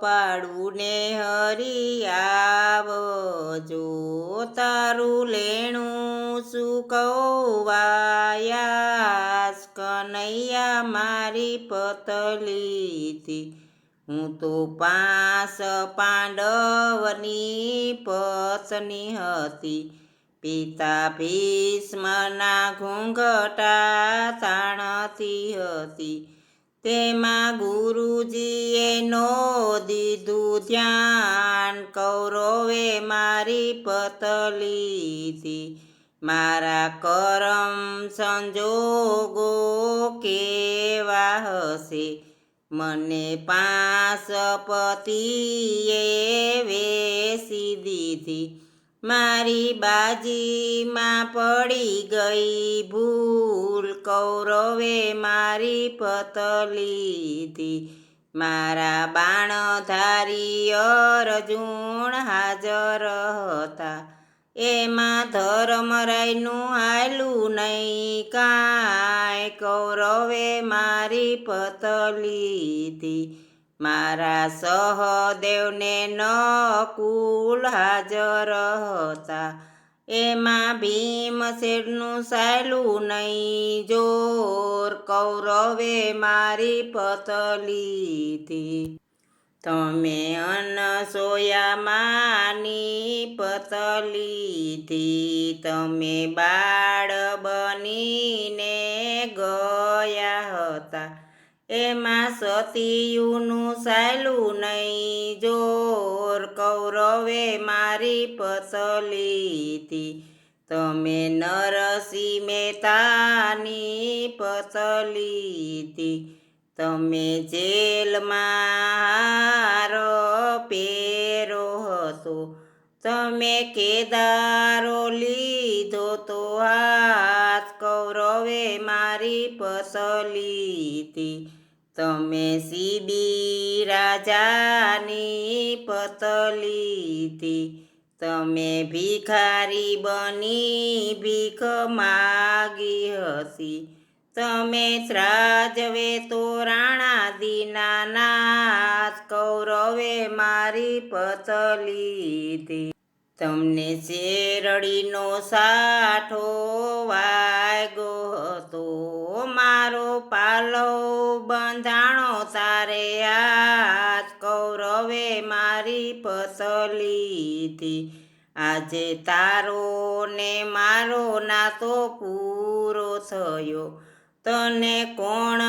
પાડું ને હરી આવજો તારું લેણું સુકવાયાસ કનૈયા મારી પતલીથી, હું તો પાંચ પાંડવની પત્ની હતી. પિતા ભીષ્મના ઘૂંઘટા તાણતી હતી. તેમાં ગુરુજીએ નો દીધું ધ્યાન કૌરવે મારી પતલીથી મારા કરમ સંજોગો કેવા હશે? મને પાંચ પતિએ વેસી દીધી. મારી બાજીમાં પડી ગઈ ભૂલ, કૌરવે મારી પતલીથી મારા બાણધારી અર્જુન હાજર હતા. એમાં ધર્મરાયનું હાલું નહીં. કાંઈ કૌરવે મારી પતલીથી મારા સહદેવને નકુલ હાજર હતા. એમાં ભીમસેનનું સાયલું નહીં. જોર કૌરવે મારી પતલીથી તમે અનસોયામાની પતલીથી તમે બાળ બનીને એમાં સતીયુનું સાયલું નહીં. જોર કૌરવે મારી પતલીથી તમે નરસિંહ મહેતાની પતલીથી તમે જેલમાં પેરો હતો તમે કેદારો લીધો તો હાથ કૌરવે મારી પતલીથી તમે સીબી રાજાની પતલીથી તમે ભિખારી બની ભીખ માગી હતી. તમે શ્રાજવે તો રાણા દીનાનાથ કૌરવે મારી પતલીથી. તમને શેરડીનો સાઠો વાગ્યો હતો. મારો પાલો બંધાણો તારે આજ કૌરવે મારી પસલીથી. આજે તારો ને મારો નાતો પૂરો થયો. તને કોણ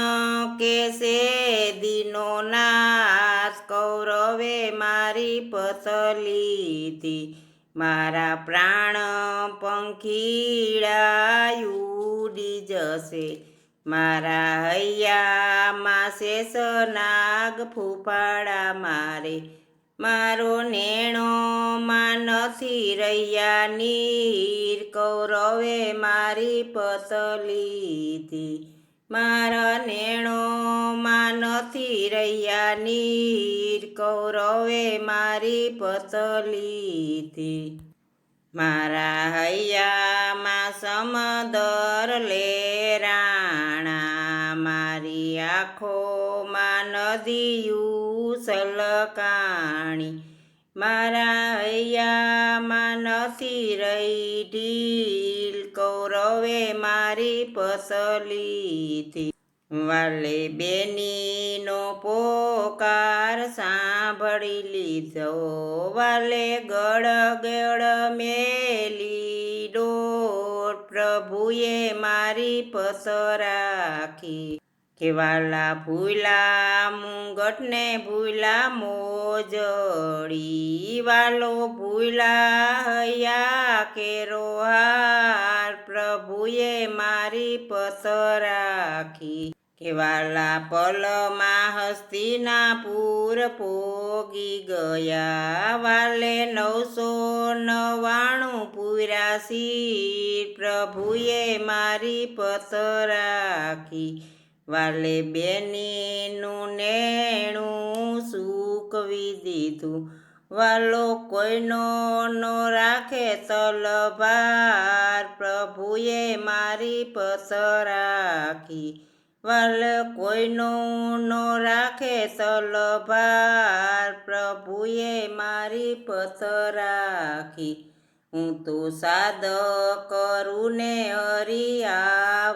કેસે દીનો નાશ? કૌરવે મારી પસલીથી મારા પ્રાણ પંખીડાયું ડી જશે મારા હૈયામાં શેષ નાગ ફૂફાડા મારે. મારો નેણો માં નથી રહ્યા, નીર કૌરવે મારી પતલીથી. મારા નેણો માં નથી રહ્યા, નીર કૌરવે મારી પતલીથી. મારા હૈયામાં સમદર લેરાણા મારી આંખોમાં નદીયું સલકાણી. મારા હૈયામાં નથી રહી ઢીલ, કૌરવે મારી પસલીથી વાલે બેનીનો પોકાર સાંભળી લીધો વાલે ગળ ગળ મેલી ડોટ પ્રભુએ મારી પસ રાખી કે વાલા ભૂલા મુંગટને ભૂલા મોજડી વાલો ભૂલા હૈયા કે રોહાર પ્રભુએ મારી પસ રાખી કે વાલા પલમાં હસ્તિનાપુર પોગી ગયા. વાલે નવસો નવાણું પુરાસી પ્રભુએ મારી પત રાખી. વાલે બેનીનું નેણું સૂકવી દીધું. વાલો કોઈનો નો રાખે તલભાર પ્રભુએ મારી પત રાખી. વાલ કોઈનો ન રાખે સલભાર. પ્રભુએ મારી પસ રાખી. હું તો સાદ કરું ને હરિયા